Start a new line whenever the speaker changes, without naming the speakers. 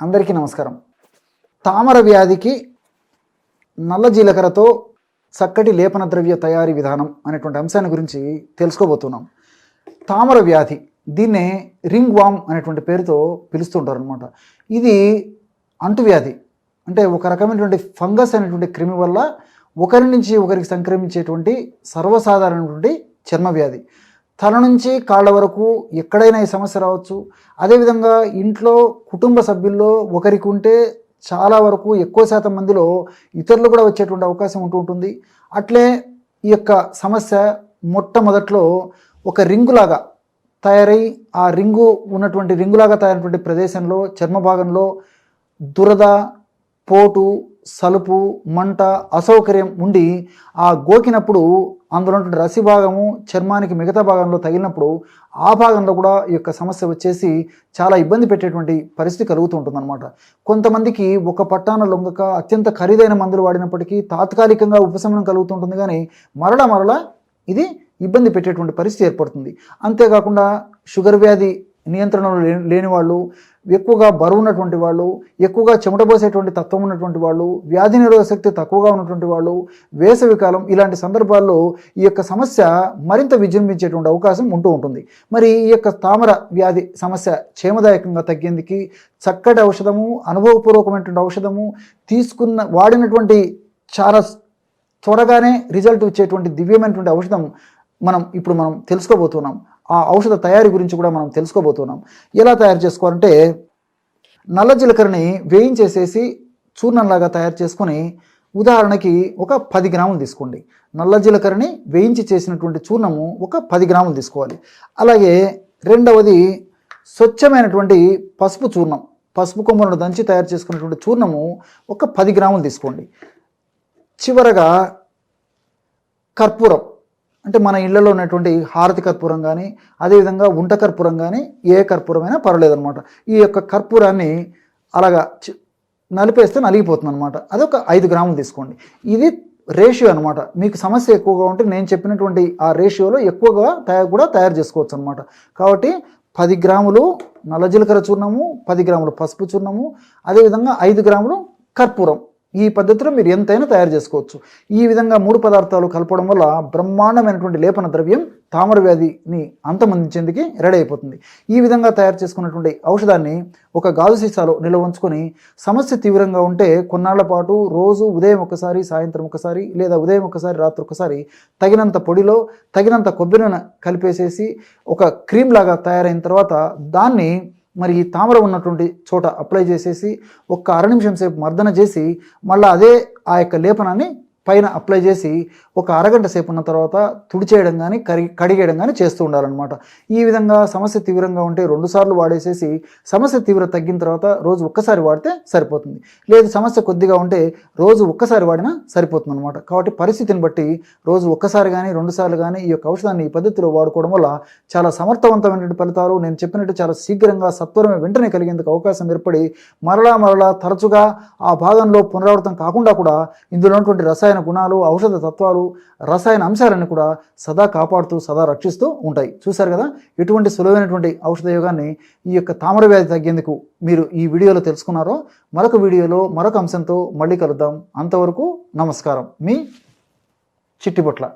అందరికీ నమస్కారం. తామర వ్యాధికి నల్ల జీలకర్రతో చక్కటి లేపన ద్రవ్య తయారీ విధానం అనేటువంటి అంశాన్ని గురించి తెలుసుకోబోతున్నాం. తామర వ్యాధి దీన్నే రింగ్ వామ్ అనేటువంటి పేరుతో పిలుస్తుంటారు అనమాట ఇది అంటువ్యాధి అంటే ఒక రకమైనటువంటి ఫంగస్ అనేటువంటి క్రిమి వల్ల ఒకరి నుంచి ఒకరికి సంక్రమించేటువంటి సర్వసాధారణటువంటి చర్మ వ్యాధి తల నుంచి కాళ్ళ వరకు ఎక్కడైనా ఈ సమస్య రావచ్చు. అదేవిధంగా ఇంట్లో కుటుంబ సభ్యుల్లో ఒకరికి ఉంటే చాలా వరకు ఎక్కువ శాతం మందిలో ఇతరులు కూడా వచ్చేటువంటి అవకాశం ఉంటూ ఉంటుంది. అట్లే ఈ యొక్క సమస్య మొట్టమొదట్లో ఒక రింగులాగా తయారై ఆ రింగు ఉన్నటువంటి రింగులాగా తయారైనటువంటి ప్రదేశంలో చర్మ భాగంలో దురద పోటు సలుపు మంట అసౌకర్యం ఉండి ఆ గోకినప్పుడు అందులో రసి భాగము చర్మానికి మిగతా భాగంలో తగిలినప్పుడు ఆ భాగంలో కూడా ఈ యొక్క సమస్య వచ్చేసి చాలా ఇబ్బంది పెట్టేటువంటి పరిస్థితి కలుగుతూ ఉంటుందన్నమాట. కొంతమందికి ఒక పట్టాన లొంగక అత్యంత ఖరీదైన మందులు వాడినప్పటికీ తాత్కాలికంగా ఉపశమనం కలుగుతుంటుంది కానీ మరల మరల ఇది ఇబ్బంది పెట్టేటువంటి పరిస్థితి ఏర్పడుతుంది. అంతేకాకుండా షుగర్ వ్యాధి నియంత్రణలో లే- లేని వాళ్ళు ఎక్కువగా బరువు ఉన్నటువంటి వాళ్ళు ఎక్కువగా చెమటబోసేటువంటి తత్వం ఉన్నటువంటి వాళ్ళు వ్యాధి నిరోధక శక్తి తక్కువగా ఉన్నటువంటి వాళ్ళు వేసవి కాలం ఇలాంటి సందర్భాల్లో ఈ యొక్క సమస్య మరింత విజృంభించేటువంటి అవకాశం ఉంటూ ఉంటుంది. మరి ఈ యొక్క తామర వ్యాధి సమస్య క్షేమదాయకంగా తగ్గేందుకు చక్కటి ఔషధము అనుభవపూర్వకమైనటువంటి ఔషధము తీసుకున్న వాడినటువంటి చాలా త్వరగానే రిజల్ట్ ఇచ్చేటువంటి దివ్యమైనటువంటి ఔషధం మనం ఇప్పుడు మనం తెలుసుకోబోతున్నాం. ఆ ఔషధ తయారీ గురించి కూడా మనం తెలుసుకోబోతున్నాం. ఎలా తయారు చేసుకోవాలంటే నల్ల జీలకర్రని వేయించేసేసి చూర్ణంలాగా తయారు చేసుకొని ఉదాహరణకి ఒక పది గ్రాములు తీసుకోండి. నల్ల జీలకర్రని వేయించి చేసినటువంటి చూర్ణము ఒక పది గ్రాములు తీసుకోవాలి. అలాగే రెండవది స్వచ్ఛమైనటువంటి పసుపు చూర్ణం. పసుపు కొమ్మలను దంచి తయారు చేసుకున్నటువంటి చూర్ణము ఒక పది గ్రాములు తీసుకోండి. చివరగా కర్పూరం. అంటే మన ఇళ్ళలో ఉన్నటువంటి హారతి కర్పూరం కానీ అదేవిధంగా ఉంట కర్పూరం కానీ ఏ కర్పూరమైనా పర్వాలేదన్నమాట. ఈ యొక్క కర్పూరాన్ని అలాగా నలిపేస్తే నలిగిపోతుంది అనమాట అదొక ఐదు గ్రాములు తీసుకోండి. ఇది రేషియో అనమాట మీకు సమస్య ఎక్కువగా ఉంటే నేను చెప్పినటువంటి ఆ రేషియోలో ఎక్కువగా తయారు కూడా తయారు చేసుకోవచ్చు అనమాట కాబట్టి పది గ్రాములు నల్ల జీలకర్ర చూర్ణము పది గ్రాములు పసుపు చూర్ణము అదేవిధంగా ఐదు గ్రాములు కర్పూరం. ఈ పద్ధతిలో మీరు ఎంతైనా తయారు చేసుకోవచ్చు. ఈ విధంగా మూడు పదార్థాలు కలపడం వల్ల బ్రహ్మాండమైనటువంటి లేపన ద్రవ్యం తామర వ్యాధిని అంతమందించేందుకు రెడీ అయిపోతుంది ఈ విధంగా తయారు చేసుకున్నటువంటి ఔషధాన్ని ఒక గాజు సీసాలో నిల్వ ఉంచుకొని సమస్య తీవ్రంగా ఉంటే కొన్నాళ్ళ పాటు రోజు ఉదయం ఒకసారి సాయంత్రం ఒకసారి లేదా ఉదయం ఒకసారి రాత్రి ఒకసారి తగినంత పొడిలో తగినంత కొబ్బరి కలిపేసేసి ఒక క్రీమ్ లాగా తయారైన తర్వాత దాన్ని మరి ఈ తామర ఉన్నటువంటి చోట అప్లై చేసేసి ఒక్క అర నిమిషం సేపు మర్దన చేసి మళ్ళీ అదే ఆ యొక్క లేపనాన్ని పైన అప్లై చేసి ఒక అరగంట సేపు ఉన్న తర్వాత తుడిచేయడం కానీ కరి కడిగేయడం కానీ చేస్తూ ఉండాలన్నమాట. ఈ విధంగా సమస్య తీవ్రంగా ఉంటే రెండుసార్లు వాడేసేసి సమస్య తీవ్రత తగ్గిన తర్వాత రోజు ఒక్కసారి వాడితే సరిపోతుంది. లేదు సమస్య కొద్దిగా ఉంటే రోజు ఒక్కసారి వాడినా సరిపోతుంది అనమాట కాబట్టి పరిస్థితిని బట్టి రోజు ఒక్కసారి కానీ రెండుసార్లు కానీ ఈ యొక్క ఔషధాన్ని ఈ పద్ధతిలో వాడుకోవడం వల్ల చాలా సమర్థవంతమైనటువంటి ఫలితాలు నేను చెప్పినట్టు చాలా శీఘ్రంగా సత్వరమే వెంటనే కలిగేందుకు అవకాశం ఏర్పడి మరలా మరలా తరచుగా ఆ భాగంలో పునరావృతం కాకుండా కూడా ఇందులో ఉన్నటువంటి రసాయన గుణాలు ఔషధ తత్వాలు రసాయన అంశాలన్నీ కూడా సదా కాపాడుతూ సదా రక్షిస్తూ ఉంటాయి. చూశారు కదా? ఎటువంటి సులువైనటువంటి ఔషధ యోగాన్ని ఈ యొక్క తామర వ్యాధి తగ్గేందుకు మీరు ఈ వీడియోలో తెలుసుకున్నారో మరొక వీడియోలో మరొక అంశంతో మళ్ళీ కలుద్దాం. అంతవరకు నమస్కారం. మీ చిట్టిపొట్ల